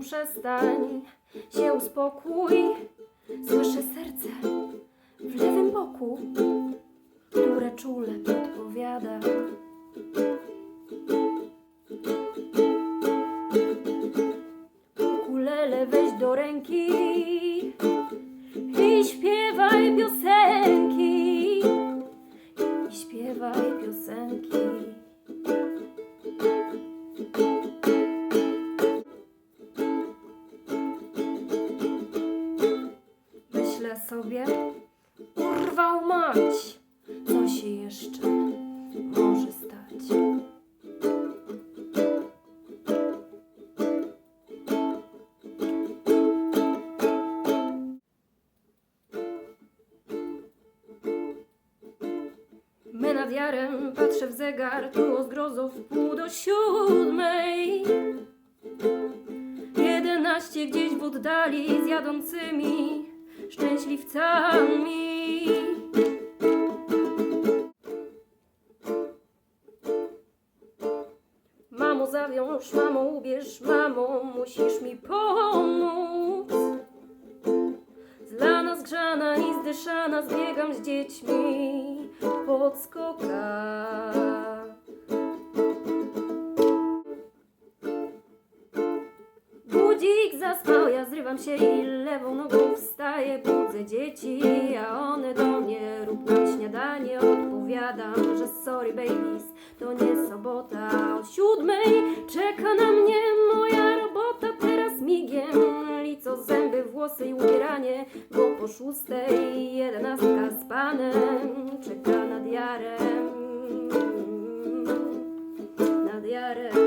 przestań, się uspokój. Słyszę serce w lewym boku, które czule podpowiada. Ukulele weź do ręki i śpiewaj piosenki. I śpiewaj piosenki. Sobie, urwał mać, co się jeszcze może stać. My nad jarem patrzę w zegar, tu o zgrozo w pół do siódmej. Jedenaście gdzieś w oddali z jadącymi szczęśliwcami. Mamo zawiąż, mamo ubierz, mamo musisz mi pomóc. Zlana, zgrzana i zdyszana zbiegam z dziećmi pod skoka. zaspał, ja zrywam się i lewą nogą wstaję, budzę dzieci, a one do mnie rób na śniadanie, odpowiadam, że sorry babies, to nie sobota, o siódmej czeka na mnie moja robota, teraz migiem, lico, zęby, włosy i ubieranie, bo po szóstej jedenastka z panem czeka nad jarem, nad jarem.